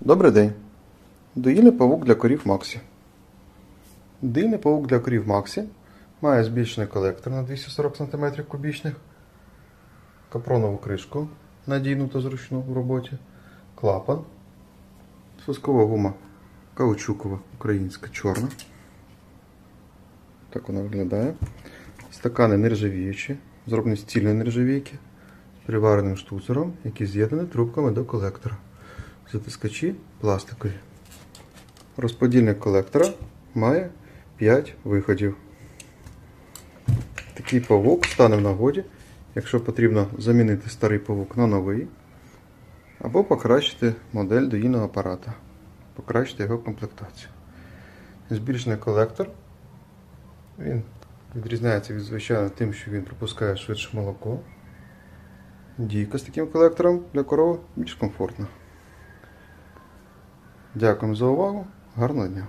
Добрий день. Доїльний павук для корів Максі. Доїльний павук для корів Максі має збільшений колектор на 240 см кубічних, капронову кришку надійну та зручну в роботі, клапан, соскова гума каучукова, українська, чорна. Так вона виглядає. Стакани нержавіючі, зроблені з цільної нержавійки, з привареним штуцером, які з'єднані трубками до колектора. Затискачі пластикові. Розподільник колектора має 5 виходів. Такий павук стане в нагоді, якщо потрібно замінити старий павук на новий, або покращити модель доїльного апарата, покращити його комплектацію. Збільшений колектор. Він відрізняється від звичайно тим, що він пропускає швидше молоко. Дійка з таким колектором для корови більш комфортна. Дякуємо за увагу. Гарного дня!